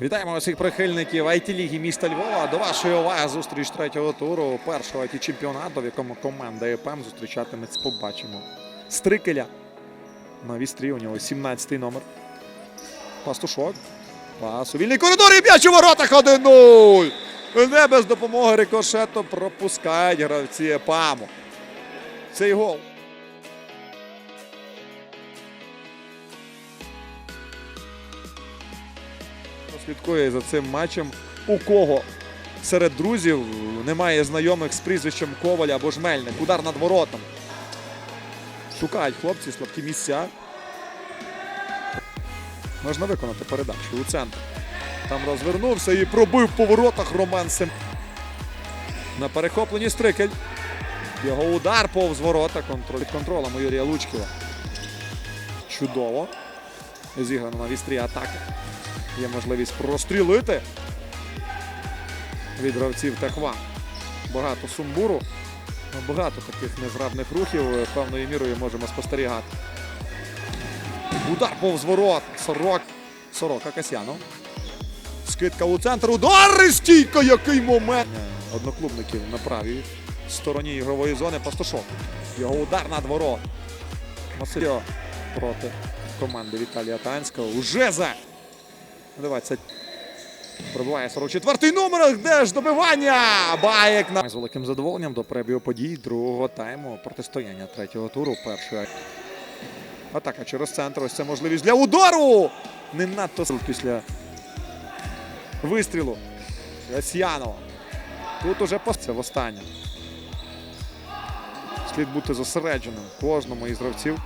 Вітаємо усіх прихильників IT-ліги міста Львова. До вашої уваги зустріч третього туру першого it чемпіонату, в якому команда ЕПМ зустрічатиметься. Побачимо. Стрикеля. На вістрі у нього 17-й номер. Пастушок. Пас у вільний коридор і м'яч у воротах 1-0. Не без допомоги рикошету пропускають гравці ЕПАМу. Цей гол. Слідкує за цим матчем. У кого серед друзів немає знайомих з прізвищем Коваля або Жмельник. Удар над воротом. Шукають хлопці слабкі місця. Можна виконати передачу у центр. Там розвернувся і пробив по воротах Роман Сем. На перехопленні Стрикель. Його удар повз ворота. Контроль під контролем Юрія Лучківа. Чудово. Зіграно на вістрі атаки. Є можливість прострілити від гравців Техва. Багато сумбуру, багато таких незграбних рухів е, певною мірою можемо спостерігати. Удар повз ворот. Сорок. Сорока Касьянов. Скидка у центр. Удар! І Стійка! Який момент! Е, Одноклубників на правій стороні ігрової зони. Пастушок. Його удар над ворот. Масильо проти команди Віталія Танського. Уже за 20. Пробиває 44-й номер. Де ж добивання? Баєк на з великим задоволенням до пребігу подій другого тайму протистояння третього туру. Першої атака через центр. Ось це можливість для удару. Не надто після вистрілу. Ясьянова. Тут уже це востаннє. Слід бути зосередженим кожному із гравців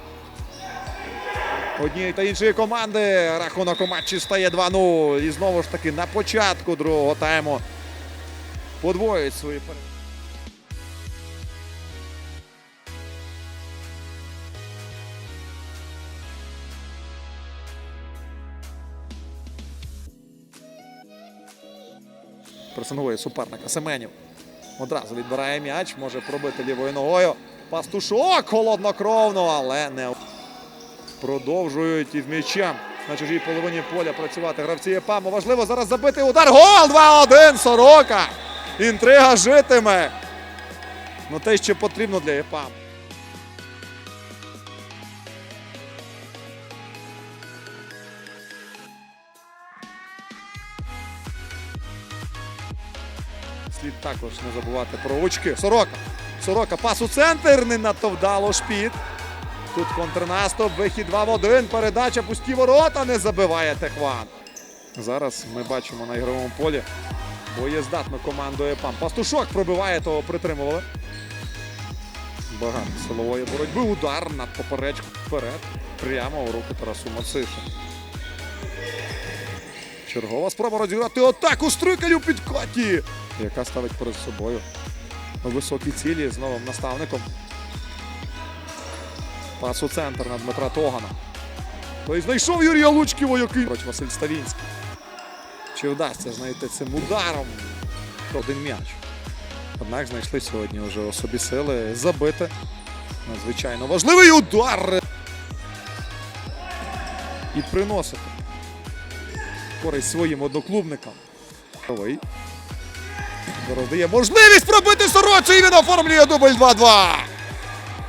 однієї та іншої команди. Рахунок у матчі стає 2-0. І знову ж таки на початку другого тайму подвоюють свої перемоги. Пресингує суперника Семенів. Одразу відбирає м'яч, може пробити лівою ногою. Пастушок холоднокровно, але не продовжують із м'ячем на чужій половині поля працювати гравці ЄПАМу. Важливо зараз забити удар. Гол 2-1. Сорока. Інтрига житиме. Ну те, що потрібно для ЄПАМ. Слід також не забувати про очки. Сорока. Сорока. Пас у центр. Не надто вдало шпіт. Тут контрнаступ, вихід 2 в 1. Передача пусті ворота не забиває Техван. Зараз ми бачимо на ігровому полі боєздатну команду ЕПАМ. Пастушок пробиває, того притримували. Багато силової боротьби. Удар над поперечку вперед. Прямо у руку Тарасу Мациша. Чергова спроба розіграти атаку Стрикаль у підкаті, яка ставить перед собою високі цілі з новим наставником. Пас у центр на Дмитра Тогана. Той знайшов Юрія Лучківа, який Проч Василь Ставінський. Чи вдасться знайти цим ударом один м'яч? Однак знайшли сьогодні вже у собі сили забити. Надзвичайно важливий удар. І приносити користь своїм одноклубникам. Зараз можливість пробити сорочу і він оформлює дубль 2-2.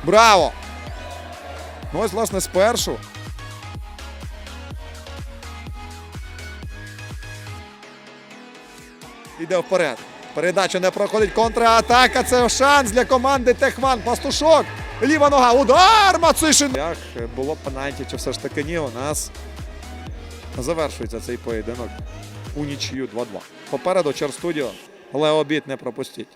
Браво! Ну ось, власне, спершу. Іде вперед. Передача не проходить. Контратака. Це шанс для команди Техван. Пастушок. Ліва нога. Удар! Мацишин. Як було пенальті, чи все ж таки ні, у нас завершується цей поєдинок у нічию 2-2. Попереду Черстудіо. Леобіт не пропустіть.